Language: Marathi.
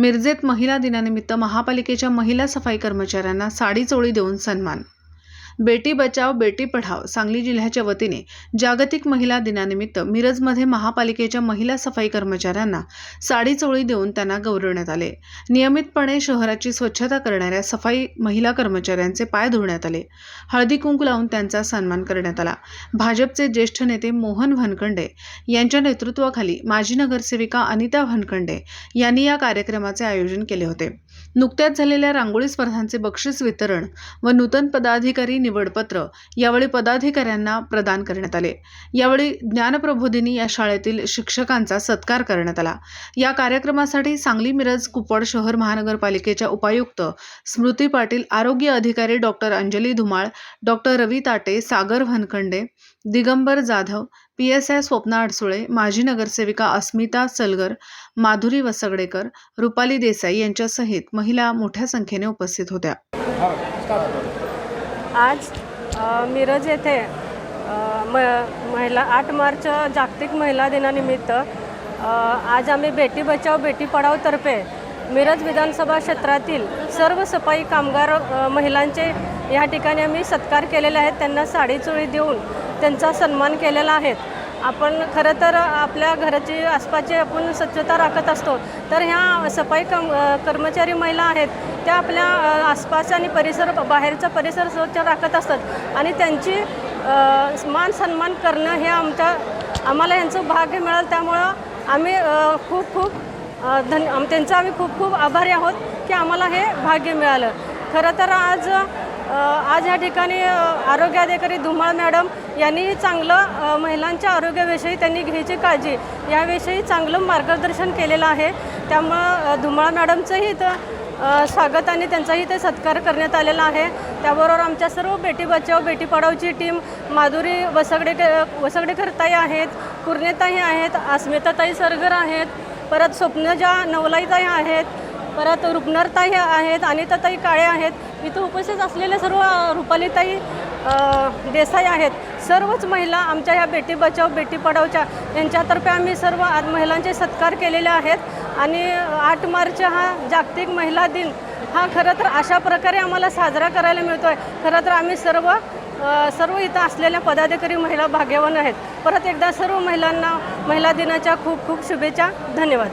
मिरजेत महिला दिनानिमित्त महापालिकेच्या महिला सफाई कर्मचाऱ्यांना साडी चोळी देऊन सन्मान बेटी बचाव बेटी पढाव सांगली जिल्ह्याच्या वतीने जागतिक महिला दिनानिमित्त मिरजमध्ये महापालिकेच्या महिला सफाई कर्मचाऱ्यांना साडी चोळी देऊन त्यांना गौरवण्यात आले. नियमितपणे शहराची स्वच्छता करणाऱ्या सफाई महिला कर्मचाऱ्यांचे पाय धुण्यात आले. हळदी कुंकू लावून त्यांचा सन्मान करण्यात आला. भाजपचे ज्येष्ठ नेते मोहन भानखंडे यांच्या नेतृत्वाखाली माजी नगरसेविका अनिता भानखंडे यांनी या कार्यक्रमाचे आयोजन केले होते. नुकत्याच झालेल्या रांगोळी स्पर्धांचे बक्षीस वितरण व नूतन पदाधिकारी निवडपत्र यावेळी पदाधिकाऱ्यांना प्रदान करण्यात आले. यावेळी ज्ञानप्रबोधिनी या शाळेतील शिक्षकांचा सत्कार करण्यात आला. या कार्यक्रमासाठी सांगली मिरज कुपवाड शहर महानगरपालिकेच्या उपायुक्त स्मृती पाटील आरोग्य अधिकारी doctor Anjali Dhumal doctor Ravi Tate Sagar Bhankhande Digambar Jadhav P S I Swapna Adsule माजी नगरसेविका अस्मिता सलगर माधुरी वसगडेकर रुपाली देसाई यांच्यासहित महिला मोठ्या संख्येने उपस्थित होत्या. आज मिरज येथे म महिला आठ मार्च जागतिक महिला दिनानिमित्त आज आम्ही बेटी बचाव बेटी पढावतर्फे मिरज विधानसभा क्षेत्रातील सर्व सफाई कामगार महिलांचे या ठिकाणी आम्ही सत्कार केलेले आहेत. त्यांना साडी चोळी देऊन त्यांचा सन्मान केलेला आहे. आपण खरं तर आपल्या घराची आसपासची आपण स्वच्छता राखत असतो. तर ह्या सफाई कम कर्मचारी महिला आहेत त्या आपल्या आसपास आणि परिसर बाहेरचा परिसर स्वच्छ राखत असतात. आणि त्यांची मान सन्मान करणं हे आमच्या आम्हाला यांचं भाग्य मिळालं. त्यामुळं आम्ही खूप खूप धन त्यांचं आम्ही खूप खूप आभारी आहोत की आम्हाला हे भाग्य मिळालं. खरं तर आज आज या ठिकाणी आरोग्याधिकारी धुमाळ मॅडम यांनी चांगलं महिलांच्या आरोग्याविषयी त्यांनी घ्यायची काळजी. याविषयी चांगलं मार्गदर्शन केलेलं आहे. त्यामुळं धुमाळ मॅडमचंही इथं स्वागत आणि त्यांचाही ते सत्कार करण्यात आलेला आहे. त्याबरोबर आमच्या सर्व बेटी बचाव बेटी पढावची टीम माधुरी वसगडेकर वसगडेकरताई आहेत कुर्नेताई आहेत अस्मिताताई सरगर आहेत परत स्वप्नजा नवलाईताई आहेत परत रुग्णरताई आहेत अनिताताई काळे आहेत इथं उपस्थित असलेले सर्व रुपालीताई देसाई आहेत. सर्वच महिला आमच्या ह्या बेटी बचाव बेटी पढावच्या यांच्यातर्फे आम्ही सर्व आज महिलांचे सत्कार केलेले आहेत. आणि आठ मार्च हा जागतिक महिला दिन. हा खरं तर अशा प्रकारे आम्हाला साजरा करायला मिळतो आहे खरं तर आम्ही सर्व सर्व इथं असलेल्या पदाधिकारी महिला भाग्यवान आहेत. परत एकदा सर्व महिलांना महिला दिनाच्या खूप खूप शुभेच्छा. धन्यवाद.